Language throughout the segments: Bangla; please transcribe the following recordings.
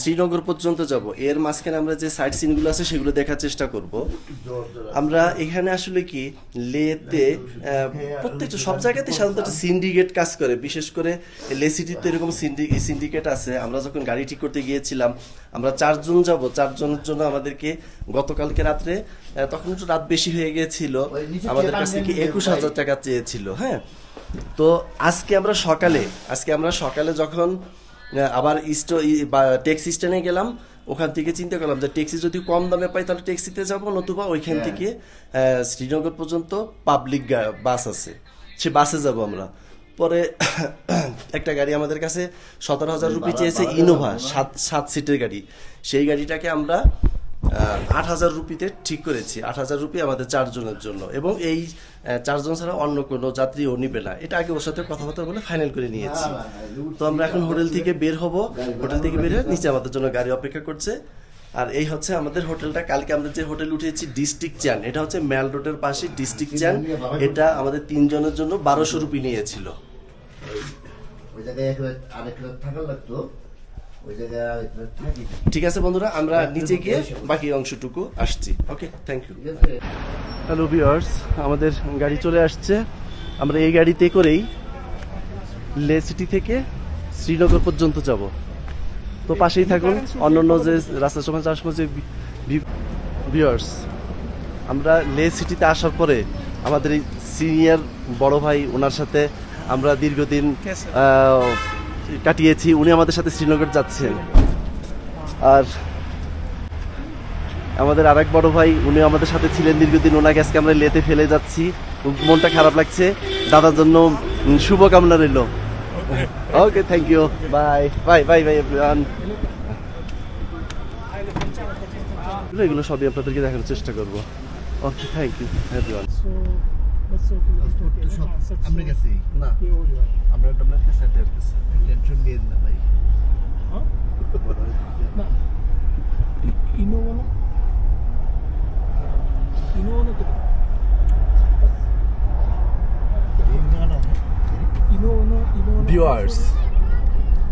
শ্রীনগর পর্যন্ত যাব। এর মাঝখানে আমরা যে সাইট সিনগুলো আছে সেগুলো দেখার চেষ্টা করব। আমরা এখানে আসলে কি লেতে প্রত্যেকটা সব জায়গাতে সাধারণত একটা সিন্ডিকেট কাজ করে। বিশেষ করে লে সিটিতে এরকম সিন্ডিকেট আছে। আমরা যখন গাড়ি ঠিক করতে গিয়েছিলাম আমরা চারজন যাব। চারজনের জন্য আমাদেরকে গতকালকে রাত্রে তখন একটু রাত বেশি হয়ে গিয়েছিল। আমাদের কাছ থেকে একুশ হাজার টাকা চেয়েছিল হ্যাঁ। তো আজকে আমরা সকালে আজকে আমরা সকালে যখন আবার ইস্টো বা ট্যাক্সি স্ট্যান্ডে গেলাম ওখান থেকে চিন্তা করলাম যে ট্যাক্সি যদি কম দামে পাই তাহলে ট্যাক্সিতে যাব নতুবা ওইখান থেকে শ্রীনগর পর্যন্ত পাবলিক বাস আছে। সে বাসে যাব আমরা। পরে একটা গাড়ি আমাদের কাছে সতেরো হাজার রুপি চেয়েছে ইনোভা সাত সাত সিটের গাড়ি। সেই গাড়িটাকে আমরা আট হাজার রুপিতে ঠিক করেছি। আট হাজার রুপি আমাদের চারজনের জন্য। এবং এই চারজন ছাড়া অন্য কোনো যাত্রী ও নিবে না। এটা আগে ওর সাথে কথাবার্তা বলে ফাইনাল করে নিয়েছি। তো আমরা এখন হোটেল থেকে বের হব। হোটেল থেকে বের হয়ে নিচে আমাদের জন্য গাড়ি অপেক্ষা করছে। আর এই হচ্ছে আমাদের হোটেলটা। কালকে আমরা যে হোটেল উঠেছি ডিস্ট্রিক্ট চ্যান এটা হচ্ছে ম্যাল রোডের পাশে ডিস্ট্রিক্ট চ্যান এটা আমাদের তিনজনের জন্য বারোশো রুপি নিয়েছিল। ওই জায়গায় এক আরেক রাত থাকা লাগতো। ঠিক আছে বন্ধুরা আমরা নিচে গিয়ে বাকি অংশটুকু আসছি। Okay thank you hello viewers আমাদের গাড়ি চলে আসছে। আমরা এই গাড়িতে করেই লে সিটি থেকে শ্রীনগর পর্যন্ত যাব। তো পাশেই থাকুন অন্যান্য যে রাস্তার সময় যাওয়ার সময় যে ভিউয়ার্স আমরা লে সিটিতে আসার পরে আমাদের এই সিনিয়র বড় ভাই ওনার সাথে আমরা দীর্ঘদিন কাটিয়েছি, উনি আমাদের সাথে শ্রীনগর যাচ্ছেন। আর আমাদের আরেক বড় ভাই উনি আমাদের সাথে ছিলেন দীর্ঘদিন, ওনাকে আজকে আমরা লেতে ফেলে যাচ্ছি। মনটা খারাপ লাগছে। দাদার জন্য শুভকামনা রইল। Okay thank you bye bye bye bye এগুলো সবই আপনাদেরকে দেখানোর চেষ্টা করব। Okay thank you everyone tension না ভাই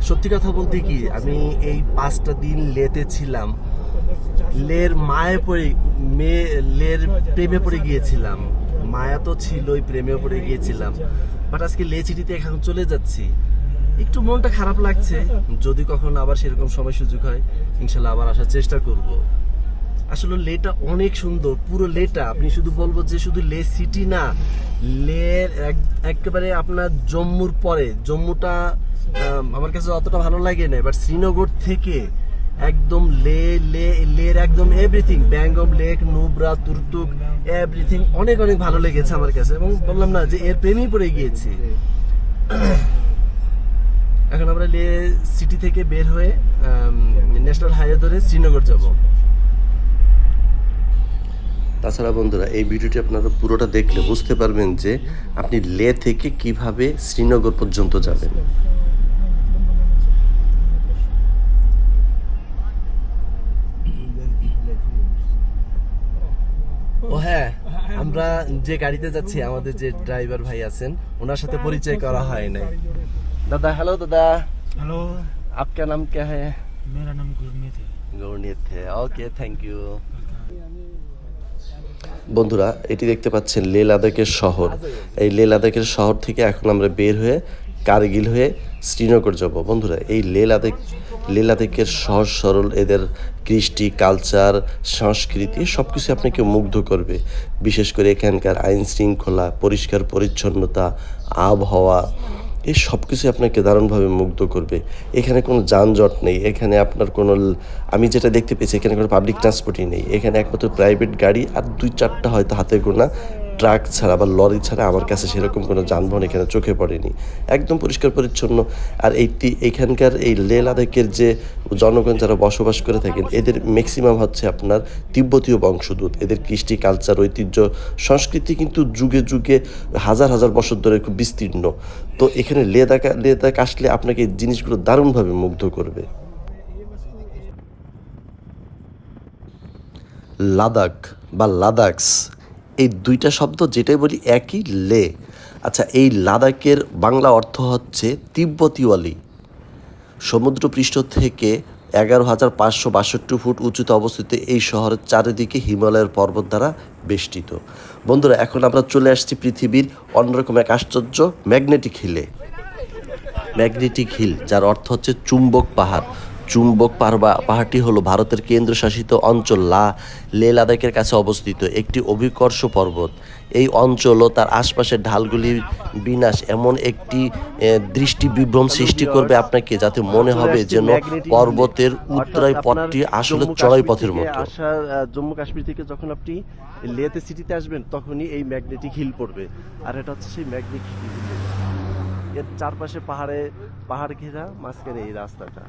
সত্যি কথা বলতে কি, আমি এই পাঁচটা দিন লেতে ছিলাম। লের মায়ে পড়ে, মেয়ে, লের প্রেমে পড়ে গিয়েছিলাম। মায়া তো ছিলই প্রেমে পড়ে গিয়েছিলাম বাট আজকে লে চিঠিতে এখন চলে যাচ্ছি। একটু মনটা খারাপ লাগছে। যদি কখনো আবার সেরকম সময় সুযোগ হয়, ইনশাল্লাহ আবার আসার চেষ্টা করব। আসলে লেটা অনেক সুন্দর, পুরো লেটা। আপনি শুধু বলব যে শুধু লে সিটি না এক- একেবারে আপনার জম্মুর পরে। জম্মুটা আমার কাছে অতটা ভালো লাগে না বাট শ্রীনগর থেকে একদম লে লে, লের একদম এভরিথিং ব্যাঙ্গম, লেক, নুবরা, তুর্তুক এভরিথিং অনেক অনেক ভালো লেগেছে আমার কাছে। এবং বললাম না যে এর প্রেমেই পড়ে গিয়েছি। এখন আমরা লে সিটি থেকে বের হয়ে ন্যাশনাল হাইওয়ে ধরে শ্রীনগর যাব। তাছাড়া বন্ধুরা, এই ভিডিওটি আপনারা পুরোটা দেখলে বুঝতে পারবেন যে আপনি লে থেকে কীভাবে শ্রীনগর পর্যন্ত যাবেন ও হ্যাঁ আমরা যে গাড়িতে যাচ্ছি আমাদের যে ড্রাইভার ভাই আছেন ওনার সাথে পরিচয় করা হয় নাই দাদা হ্যালো দাদা हेलो आपका नाम क्या है मेरा नाम गुरमीत है গৌরনীত ওকে থ্যাংক ইউ বন্ধুরা এটি দেখতে পাচ্ছেন লে লাদাখের শহর এই লে লাদাখের শহর থেকে এখন আমরা বের হয়ে কারগিল হয়ে শ্রীনগর যাব। বন্ধুরা, এই লে লাদাখ লে লাদাখের সহজ সরল এদের কৃষ্টি, কালচার, সংস্কৃতি সব কিছু আপনাকে মুগ্ধ করবে। বিশেষ করে এখানকার আইন শৃঙ্খলা, পরিষ্কার পরিচ্ছন্নতা, আবহাওয়া এই সব কিছু আপনাকে দারুণভাবে মুগ্ধ করবে। এখানে কোনো যানজট নেই, এখানে আপনার কোনো আমি যেটা দেখতে পেয়েছি, এখানে কোনো পাবলিক ট্রান্সপোর্টই নেই। এখানে একমাত্র প্রাইভেট গাড়ি আর দুই চারটা হয়তো হাতে গোনা ট্রাক ছাড়া বা লরি ছাড়া আমার কাছে সেরকম কোনো যানবাহন এখানে চোখে পড়েনি। একদম পরিষ্কার পরিচ্ছন্ন। আর এই তি- এখানকার এই লে লাদাখের যে জনগণ যারা বসবাস করে থাকেন, এদের ম্যাক্সিমাম হচ্ছে আপনার তিব্বতীয় বংশোদ্ভূত। এদের কৃষ্টি কালচার ঐতিহ্য, সংস্কৃতি কিন্তু যুগে যুগে হাজার হাজার বছর ধরে খুব বিস্তীর্ণ। তো এখানে লেদাক লেদাক আসলে আপনাকে এই জিনিসগুলো দারুণভাবে মুগ্ধ করবে। লাদাখ বা লাদাখস এই দুইটা শব্দ যেটাই বলি একই লে। আচ্ছা এই লাদাখের বাংলা অর্থ হচ্ছে তিব্বতীওয়ালি। সমুদ্রপৃষ্ঠ থেকে এগারো হাজার পাঁচশো বাষট্টি ফুট উঁচুতে অবস্থিত এই শহরের চারিদিকে হিমালয়ের পর্বত দ্বারা বেষ্টিত। বন্ধুরা, এখন আমরা চলে আসছি পৃথিবীর অন্যরকম এক আশ্চর্য ম্যাগনেটিক হিলে। ম্যাগনেটিক হিল, যার অর্থ হচ্ছে চুম্বক পাহাড়। চুম্বক পাহাড় পাহাড়টি হলো ভারতের কেন্দ্রশাসিত অঞ্চল লা লে লাদাখের কাছে অবস্থিত একটি অভিকর্ষ পর্বত। এই অঞ্চল ও তার আশপাশের ঢালগুলির বিনাশ এমন একটি দৃষ্টি বিভ্রম সৃষ্টি করবে আপনাকে যাতে মনে হবে যেন পর্বতের উত্তরায় পথটি আসলে চড়াই পথের মতো। আসার জম্মু কাশ্মীর থেকে যখন আপনি লেতে সিটিতে আসবেন তখনই এই ম্যাগনেটিক হিল পড়বে। আর এটা হচ্ছে সেই ম্যাগনেটিক হিল। এর চারপাশে পাহাড়ে পাহাড় ঘেরা মাঝখানে এই রাস্তাটা।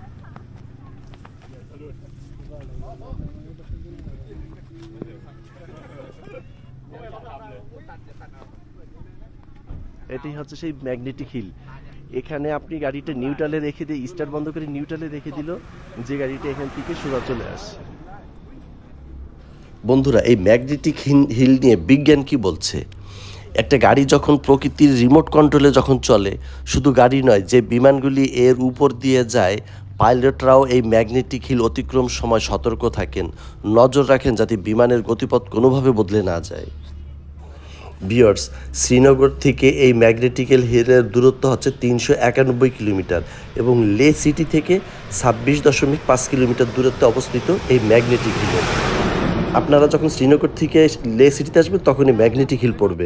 এটি হচ্ছে সেই ম্যাগনেটিক হিল এখানে আপনি গাড়িটা নিউট্রালে রেখে দিয়ে, স্টার বন্ধ করে নিউট্রালে রেখে দিল, যে গাড়িটা এখান থেকে সোজা চলে আসে বন্ধুরা, এই ম্যাগনেটিক হিল নিয়ে বিজ্ঞান কি বলছে? একটা গাড়ি যখন প্রকৃতির রিমোট কন্ট্রোলে যখন চলে, শুধু গাড়ি নয়, যে বিমানগুলি এর উপর দিয়ে যায় পাইলটরাও এই ম্যাগনেটিক হিল অতিক্রম সময় সতর্ক থাকেন। নজর রাখেন যাতে বিমানের গতিপথ কোনোভাবে বদলে না যায়। বিয়ার্স, শ্রীনগর থেকে এই ম্যাগনেটিক্যাল হিলের দূরত্ব হচ্ছে তিনশো একানব্বই কিলোমিটার এবং লে সিটি থেকে ছাব্বিশ দশমিক পাঁচ কিলোমিটার দূরত্বে অবস্থিত এই ম্যাগনেটিক হিল। আপনারা যখন শ্রীনগর থেকে লে সিটিতে আসবেন, তখনই ম্যাগনেটিক হিল পড়বে।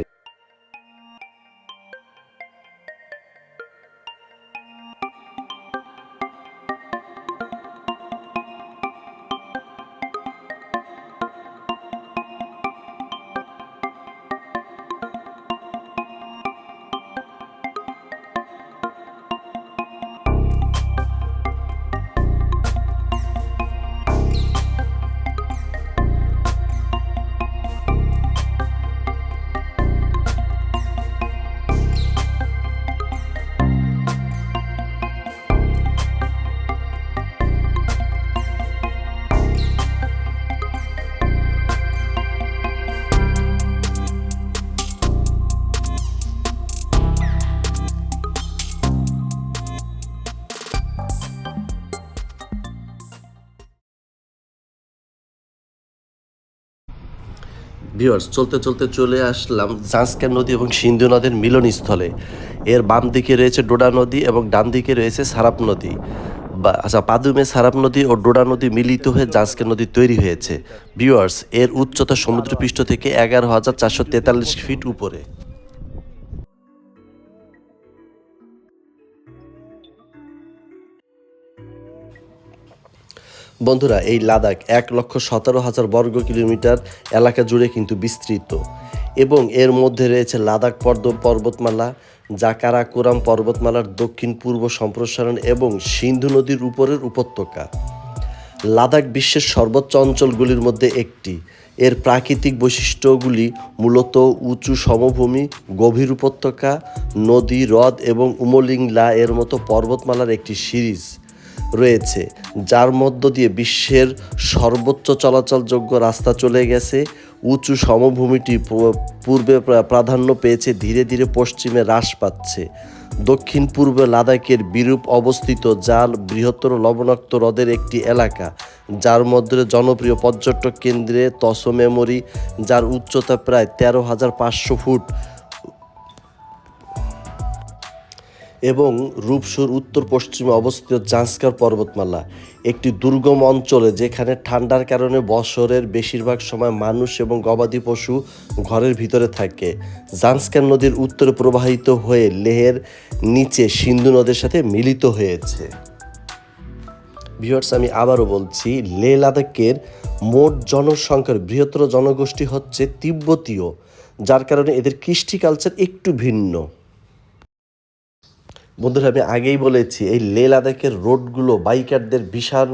ভিউয়ার্স চলতে চলতে চলে আসলাম জাঁসকার নদী এবং সিন্ধু নদের মিলনস্থলে। এর বাম দিকে রয়েছে ডোডা নদী এবং ডান দিকে রয়েছে সারাপ নদী। বা আচ্ছা পাদুমে সারাপ নদী ও ডোডা নদী মিলিত হয়ে জাঁসকার নদী তৈরি হয়েছে। ভিউয়ার্স এর উচ্চতা সমুদ্রপৃষ্ঠ থেকে এগারো হাজার চারশো তেতাল্লিশ ফিট উপরে। বন্ধুরা, এই লাদাখ এক লক্ষ সতেরো হাজার বর্গ কিলোমিটার এলাকা জুড়ে কিন্তু বিস্তৃত এবং এর মধ্যে রয়েছে লাদাখ পর্দ পর্বতমালা, জাকারা কোরাম পর্বতমালার দক্ষিণ পূর্ব সম্প্রসারণ এবং সিন্ধু নদীর উপরের উপত্যকা। লাদাখ বিশ্বের সর্বোচ্চ অঞ্চলগুলির মধ্যে একটি। এর প্রাকৃতিক বৈশিষ্ট্যগুলি মূলত উঁচু সমভূমি, গভীর উপত্যকা, নদী, হ্রদ এবং উমলিংলা এর মতো পর্বতমালার একটি সিরিজ। রয়েছে, যার মধ্য দিয়ে বিশ্বের সর্বোচ্চ চলাচলযোগ্য রাস্তা চলে গেছে। উঁচু সমভূমিটি পূর্বে প্রা- প্রাধান্য পেয়েছে, ধীরে ধীরে পশ্চিমে হ্রাস পাচ্ছে। দক্ষিণ পূর্ব লাদাখের বিরূপ অবস্থিত যার বৃহত্তর লবণাক্ত হ্রদের একটি এলাকা, যার মধ্যে জনপ্রিয় পর্যটক কেন্দ্রে তস মেমোরি, যার উচ্চতা প্রায় তেরো হাজার পাঁচশো ফুট। এবং রূপসুর উত্তর পশ্চিমে অবস্থিত জাঁসকার পর্বতমালা, একটি দুর্গম অঞ্চলে যেখানে ঠান্ডার কারণে বছরের বেশিরভাগ সময় মানুষ এবং গবাদি পশু ঘরের ভিতরে থাকে। জাঁসকার নদীর উত্তরে প্রবাহিত হয়ে লেহের নিচে সিন্ধু নদের সাথে মিলিত হয়েছে। ভিউয়ার্স, আমি আবারও বলছি, লে লাদাখের মোট জনসংখ্যার বৃহত্তর জনগোষ্ঠী হচ্ছে তিব্বতীয়, যার কারণে এদের কৃষ্টি কালচার একটু ভিন্ন। বন্ধুরা, আমি আগেই বলেছি, এই লে লাদাখের রোডগুলো বাইকারদের ভীষণ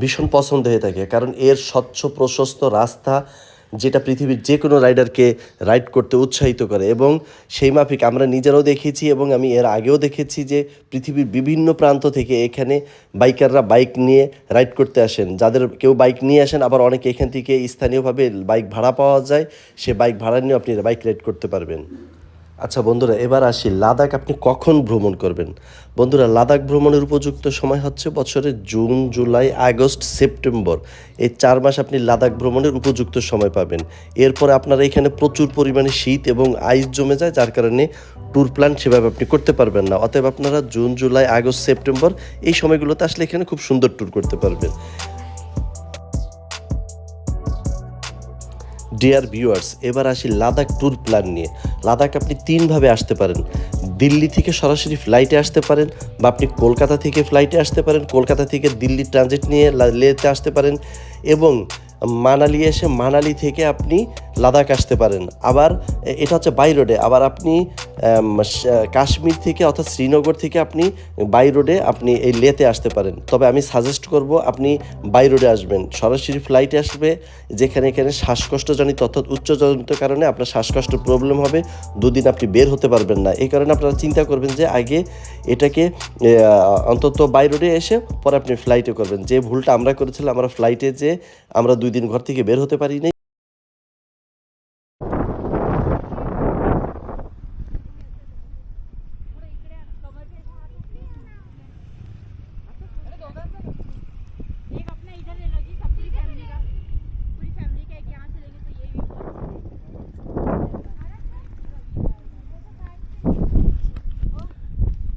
ভীষণ পছন্দ হয়ে থাকে। কারণ এর স্বচ্ছ, প্রশস্ত রাস্তা যেটা পৃথিবীর যে কোনো রাইডারকে রাইড করতে উৎসাহিত করে। এবং সেই মাফিক আমরা নিজেরাও দেখেছি এবং আমি এর আগেও দেখেছি যে পৃথিবীর বিভিন্ন প্রান্ত থেকে এখানে বাইকাররা বাইক নিয়ে রাইড করতে আসেন। যাদের কেউ বাইক নিয়ে আসেন, আবার অনেকে এখান থেকে স্থানীয়ভাবে বাইক ভাড়া পাওয়া যায়, সে বাইক ভাড়া নিয়ে আপনি বাইক রাইড করতে পারবেন। আচ্ছা বন্ধুরা, এবার আসি লাদাখ আপনি কখন ভ্রমণ করবেন? বন্ধুরা, লাদাখ ভ্রমণের উপযুক্ত সময় হচ্ছে বছরের জুন, জুলাই, আগস্ট, সেপ্টেম্বর। এই চার মাস আপনি লাদাখ ভ্রমণের উপযুক্ত সময় পাবেন। এরপরে আপনারা এখানে প্রচুর পরিমাণে শীত এবং আইস জমে যায়, যার কারণে ট্যুর প্ল্যান সেভাবে আপনি করতে পারবেন না। অতএব আপনারা জুন, জুলাই, আগস্ট, সেপ্টেম্বর এই সময়গুলোতে আসলে এখানে খুব সুন্দর ট্যুর করতে পারবেন। ডিয়ার ভিউয়ার্স এবার আসি লাদাখ ট্যুর প্ল্যান নিয়ে। লাদাখ আপনি তিনভাবে আসতে পারেন। দিল্লি থেকে সরাসরি ফ্লাইটে আসতে পারেন বা আপনি কলকাতা থেকে ফ্লাইটে আসতে পারেন, কলকাতা থেকে দিল্লি ট্রানজিট নিয়ে লেতে আসতে পারেন এবং মানালি এসে মানালি থেকে আপনি লাদাখ আসতে পারেন। আবার এটা হচ্ছে বাই রোডে। আবার আপনি কাশ্মীর থেকে অর্থাৎ শ্রীনগর থেকে আপনি বাই রোডে আপনি এই লেতে আসতে পারেন। তবে আমি সাজেস্ট করব আপনি বাই রোডে আসবেন। সরাসরি ফ্লাইটে আসবে, যেখানে এখানে শ্বাসকষ্টজনিত অর্থাৎ উচ্চজনিত কারণে আপনার শ্বাসকষ্ট প্রবলেম হবে। দুদিন আপনি বের হতে পারবেন না। এই কারণে আপনারা চিন্তা করবেন যে আগে এটাকে অন্তত বাই রোডে এসে পরে আপনি ফ্লাইটে করবেন। যে ভুলটা আমরা করেছিলাম, আমরা ফ্লাইটে যে আমরা দুই দিন ঘর থেকে বের হতে পারিনি।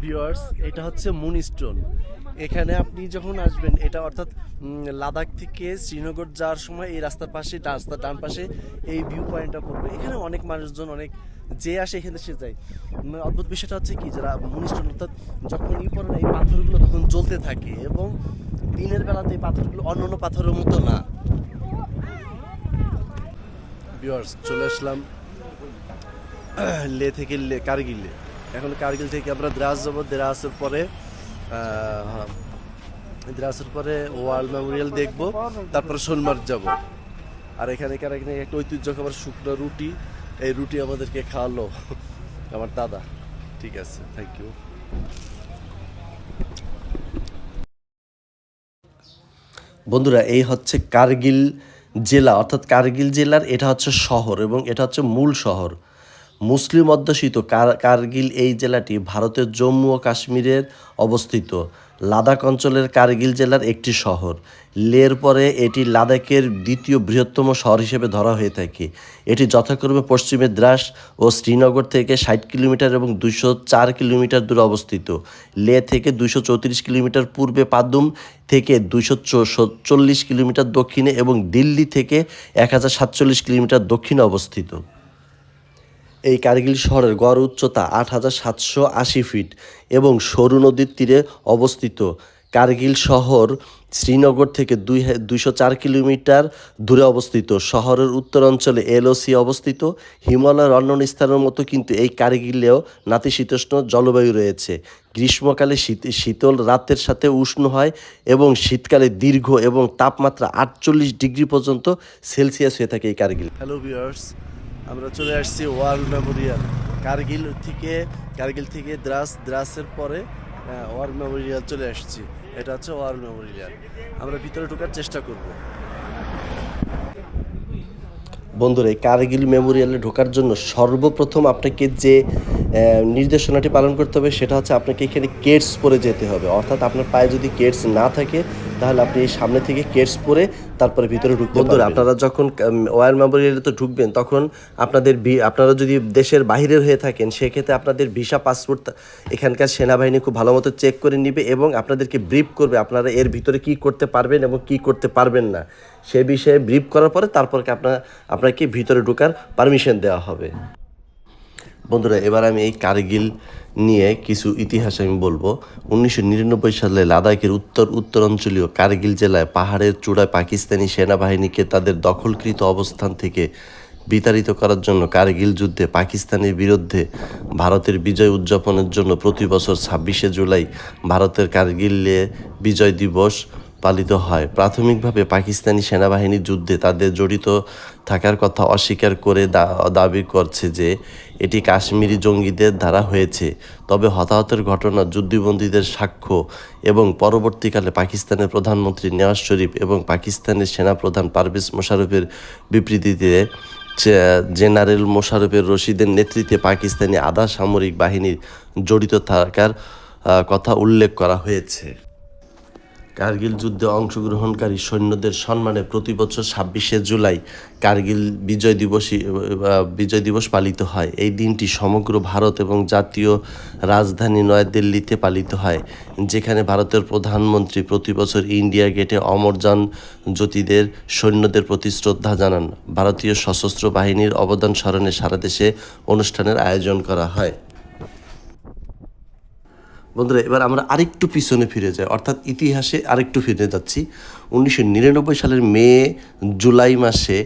ভিউয়ার্স এটা হচ্ছে মুন স্টোন এখানে আপনি যখন আসবেন এটা অর্থাৎ লাদাখ থেকে শ্রীনগর যাওয়ার সময় এই রাস্তার পাশে রাস্তার ডান পাশে এই ভিউ পয়েন্টটা পড়বে। এখানে অনেক মানুষজন অনেক যে আসে এখানে সে যায়। অদ্ভুত বিষয়টা হচ্ছে কি যারা মুন স্টোন অর্থাৎ যখন ই পড়ে না, এই পাথরগুলো তখন জ্বলতে থাকে এবং দিনের বেলাতে এই পাথরগুলো অন্য অন্য পাথরের মতো না। চলে আসলাম লে থেকে লে কার্গিলে। এখন কার্গিল থেকে আমরা দ্রাস যাব। দ্রাসের পরে হ্যাঁ, দ্রাসের পরে ওয়ার্ল্ড মেমোরিয়াল দেখব তারপরে সোনমার্গ যাব। আর এখানে এখানে একটা ঐতিহ্য খাবার শুকনো রুটি এই রুটি আমাদেরকে খাওয়ালো আমার দাদা। ঠিক আছে থ্যাংক ইউ বন্ধুরা এই হচ্ছে কার্গিল জেলা অর্থাৎ কার্গিল জেলার এটা হচ্ছে শহর এবং এটা হচ্ছে মূল শহর। মুসলিম অধ্যুষিত কার- কার্গিল এই জেলাটি ভারতের জম্মু ও কাশ্মীরের অবস্থিত। লাদাখ অঞ্চলের কার্গিল জেলার একটি শহর। লের পরে এটি লাদাখের দ্বিতীয় বৃহত্তম শহর হিসেবে ধরা হয়ে থাকে। এটি যথাক্রমে পশ্চিমে দ্রাস ও শ্রীনগর থেকে ষাট কিলোমিটার এবং দুশো চার কিলোমিটার দূরে অবস্থিত। লে থেকে দুশো চৌত্রিশ কিলোমিটার পূর্বে পাদুম থেকে দুশো চল্লিশ কিলোমিটার দক্ষিণে এবং দিল্লি থেকে এক হাজার সাতচল্লিশ কিলোমিটার দক্ষিণে অবস্থিত। এই কার্গিল শহরের গড় উচ্চতা আট হাজার সাতশো আশি ফিট এবং সরু নদীর তীরে অবস্থিত। কার্গিল শহর শ্রীনগর থেকে দুই দুইশো চার কিলোমিটার দূরে অবস্থিত। শহরের উত্তর অঞ্চলে এলওসি অবস্থিত। হিমালয়ের অন্যান্য স্থানের মতো কিন্তু এই কার্গিলেও নাতিশীতোষ্ণ জলবায়ু রয়েছে। গ্রীষ্মকালে শীত শীতল রাতের সাথে উষ্ণ হয় এবং শীতকালে দীর্ঘ এবং তাপমাত্রা আটচল্লিশ ডিগ্রি পর্যন্ত সেলসিয়াস হয়ে থাকে এই কার্গিল। হ্যালো ভিউয়ার্স আমরা চলে আসছি ওয়ার মেমোরিয়াল। কার্গিল থেকে কার্গিল থেকে দ্রাস, দ্রাসের পরে ওয়ার মেমোরিয়াল চলে আসছি। এটা হচ্ছে ওয়ার মেমোরিয়াল। আমরা ভিতরে ঢোকার চেষ্টা করব। বন্ধুরা, এই কার্গিল মেমোরিয়ালে ঢোকার জন্য সর্বপ্রথম আপনাকে যে নির্দেশনাটি পালন করতে হবে, সেটা হচ্ছে আপনাকে এখানে কেটস পরে যেতে হবে। অর্থাৎ আপনার পায়ে যদি কেটস না থাকে তাহলে আপনি এই সামনে থেকে কেটস পরে তারপরে ভিতরে ঢুকতে বন্ধুরা আপনারা যখন ওয়ার মেমোরিয়ালে তো ঢুকবেন তখন আপনাদের আপনারা যদি দেশের বাইরের হয়ে থাকেন সেক্ষেত্রে আপনাদের ভিসা পাসপোর্ট এখানকার সেনাবাহিনী খুব ভালো মতো চেক করে নিবে এবং আপনাদেরকে ব্রিফ করবে আপনারা এর ভিতরে কি করতে পারবেন এবং কি করতে পারবেন না। সে বিষয়ে ব্রিফ করার পরে তারপর আপনার আপনাকে ভিতরে ঢোকার পারমিশন দেওয়া হবে। বন্ধুরা, এবার আমি এই কার্গিল নিয়ে কিছু ইতিহাস আমি বলব। উনিশশো নিরানব্বই সালে লাদাখের উত্তর উত্তরাঞ্চলীয় কার্গিল জেলায় পাহাড়ের চূড়ায় পাকিস্তানি সেনাবাহিনীকে তাদের দখলকৃত অবস্থান থেকে বিতাড়িত করার জন্য কার্গিল যুদ্ধে পাকিস্তানের বিরুদ্ধে ভারতের বিজয় উদযাপনের জন্য প্রতি বছর ছাব্বিশে জুলাই ভারতের কার্গিলে বিজয় দিবস পালিত হয়। প্রাথমিকভাবে পাকিস্তানি সেনাবাহিনী যুদ্ধে তাদের জড়িত থাকার কথা অস্বীকার করে দাবি করছে যে এটি কাশ্মীরি জঙ্গিদের দ্বারা হয়েছে। তবে হতাহতের ঘটনা, যুদ্ধবন্দীদের সাক্ষ্য এবং পরবর্তীকালে পাকিস্তানের প্রধানমন্ত্রী নেওয়াজ শরীফ এবং পাকিস্তানের সেনাপ্রধান পারভেজ মোশারফের বিবৃতিতে জেনারেল মোশারফের রশিদের নেতৃত্বে পাকিস্তানি আধা সামরিক বাহিনীর জড়িত থাকার কথা উল্লেখ করা হয়েছে। কার্গিল যুদ্ধে অংশগ্রহণকারী সৈন্যদের সম্মানে প্রতি বছর ছাব্বিশে জুলাই কার্গিল বিজয় দিবসই আহ, বিজয় দিবস পালিত হয়। এই দিনটি সমগ্র ভারত এবং জাতীয় রাজধানী নয়াদিল্লিতে পালিত হয় যেখানে ভারতের প্রধানমন্ত্রী প্রতি বছর ইন্ডিয়া গেটে অমরজান জ্যোতিদের সৈন্যদের প্রতি শ্রদ্ধা জানান। ভারতীয় সশস্ত্র বাহিনীর অবদান স্মরণে সারা দেশে অনুষ্ঠানের আয়োজন করা হয়। বন্ধুরা, এবার আমরা আরেকটু পিছনে ফিরে যাই। অর্থাৎ ইতিহাসে আরেকটু ফিরে যাচ্ছি। উনিশশো নিরানব্বই সালের মে, জুলাই মাসে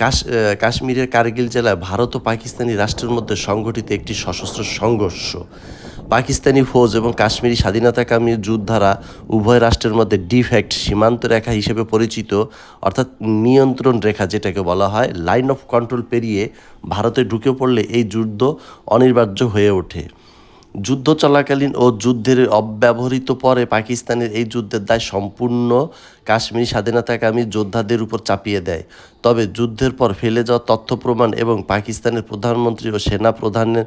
কাশ কাশ্মীরের কার্গিল জেলায় ভারত ও পাকিস্তানি রাষ্ট্রের মধ্যে সংঘটিত একটি সশস্ত্র সংঘর্ষ। পাকিস্তানি ফৌজ এবং কাশ্মীরি স্বাধীনতাকামী যোদ্ধারা উভয় রাষ্ট্রের মধ্যে ডিফ্যাক্ট সীমান্ত রেখা হিসেবে পরিচিত, অর্থাৎ নিয়ন্ত্রণ রেখা যেটাকে বলা হয়, লাইন অফ কন্ট্রোল পেরিয়ে ভারতে ঢুকে পড়লে এই যুদ্ধ অনিবার্য হয়ে ওঠে। যুদ্ধ চলাকালীন ও যুদ্ধের অব্যবহৃত পরে পাকিস্তানের এই যুদ্ধের দায় সম্পূর্ণ কাশ্মীর স্বাধীনতাকামী যোদ্ধাদের উপর চাপিয়ে দেয়। তবে যুদ্ধের পর ফেলে যাওয়া তথ্য প্রমাণ এবং পাকিস্তানের প্রধানমন্ত্রী ও সেনা প্রধানের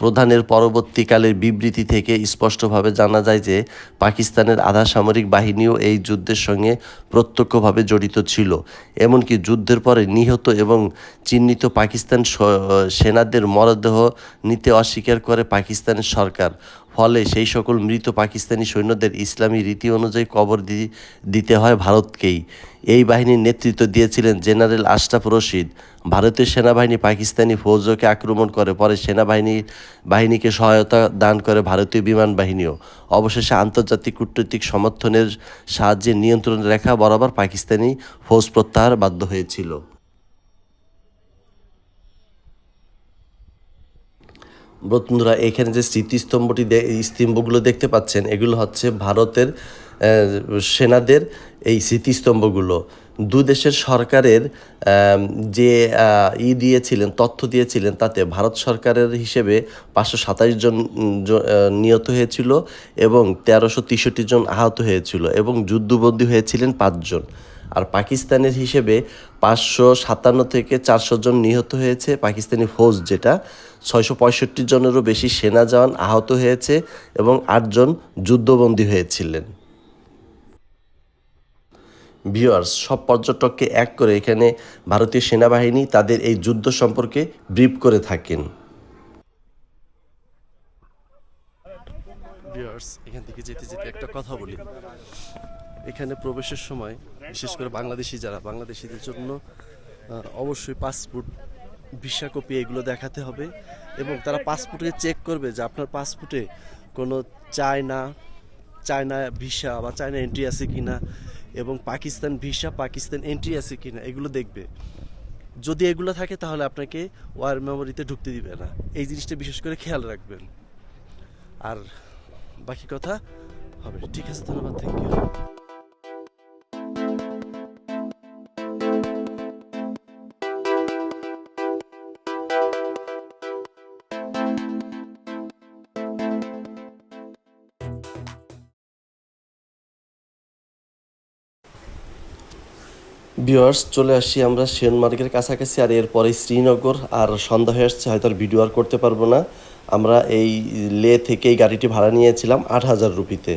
প্রধানের পরবর্তীকালের বিবৃতি থেকে স্পষ্টভাবে জানা যায় যে পাকিস্তানের আধা সামরিক বাহিনীও এই যুদ্ধের সঙ্গে প্রত্যক্ষভাবে জড়িত ছিল। এমনকি যুদ্ধের পরে নিহত এবং চিহ্নিত পাকিস্তান সেনাদের মরদেহ নিতে অস্বীকার করে পাকিস্তানের সরকার। ফলে সেই সকল মৃত পাকিস্তানি সৈন্যদের ইসলামী রীতি অনুযায়ী কবর দিতে হয় ভারতকেই। এই বাহিনীর নেতৃত্ব দিয়েছিলেন জেনারেল আশরাফ রশিদ। ভারতীয় সেনাবাহিনী পাকিস্তানি ফৌজকে আক্রমণ করে, পরে সেনাবাহিনী, বাহিনীকে সহায়তা দান করে ভারতীয় বিমান বাহিনীও। অবশেষে আন্তর্জাতিক কূটনৈতিক সমর্থনের সাহায্যে নিয়ন্ত্রণ রেখা বরাবর পাকিস্তানি ফৌজ প্রত্যাহার বাধ্য হয়েছিল। বন্ধুরা, এখানে যে স্মৃতিস্তম্ভটি স্তম্ভগুলো দেখতে পাচ্ছেন, এগুলো হচ্ছে ভারতের সেনাদের এই স্মৃতিস্তম্ভগুলো। দু দেশের সরকারের যে ই দিয়েছিলেন, তথ্য দিয়েছিলেন, তাতে ভারত সরকারের হিসেবে পাঁচশো সাতাশ জন নিহত হয়েছিল এবং তেরোশো তেষট্টি জন আহত হয়েছিল এবং যুদ্ধবন্দী হয়েছিলেন পাঁচজন আর পাকিস্তানের হিসেবে পাঁচশো সাতান্ন থেকে চারশো জন নিহত হয়েছে পাকিস্তানি ফৌজ যেটা। ছয়শো পঁয়ষট্টি জনেরও বেশি সেনা জওয়ান আহত হয়েছে এবং আটজন যুদ্ধবন্দী হয়েছিলেন। ভিউয়ার্স সব পর্যটককে এক করে এখানে ভারতীয় সেনাবাহিনী তাদের এই যুদ্ধ সম্পর্কে ব্রিফ করে থাকেন। এখান থেকে যেতে যেতে একটা কথা বলি। এখানে প্রবেশের সময়, বিশেষ করে বাংলাদেশি যারা, বাংলাদেশিদের জন্য অবশ্যই পাসপোর্ট ভিসা কপি এগুলো দেখাতে হবে এবং তারা পাসপোর্টে চেক করবে যে আপনার পাসপোর্টে কোনো চায়না চায়না ভিসা বা চায়না এন্ট্রি আছে কি না এবং পাকিস্তান ভিসা, পাকিস্তান এন্ট্রি আছে কি না এগুলো দেখবে। যদি এগুলো থাকে তাহলে আপনাকে ওয়ার মেমোরিতে ঢুকতে দিবে না। এই জিনিসটা বিশেষ করে খেয়াল রাখবেন। আর বাকি কথা হবে। ঠিক আছে, ধন্যবাদ থ্যাংক ইউ ভিউয়ার্স, চলে আসি আমরা সেনমার্গের কাছাকাছি, আর এরপরে শ্রীনগর, আর সন্ধ্যা হয়ে আসছে, হয়তো আর ভিডিও আর করতে পারব না। আমরা এই লে থেকে এই গাড়িটি ভাড়া নিয়েছিলাম আট হাজার রুপিতে।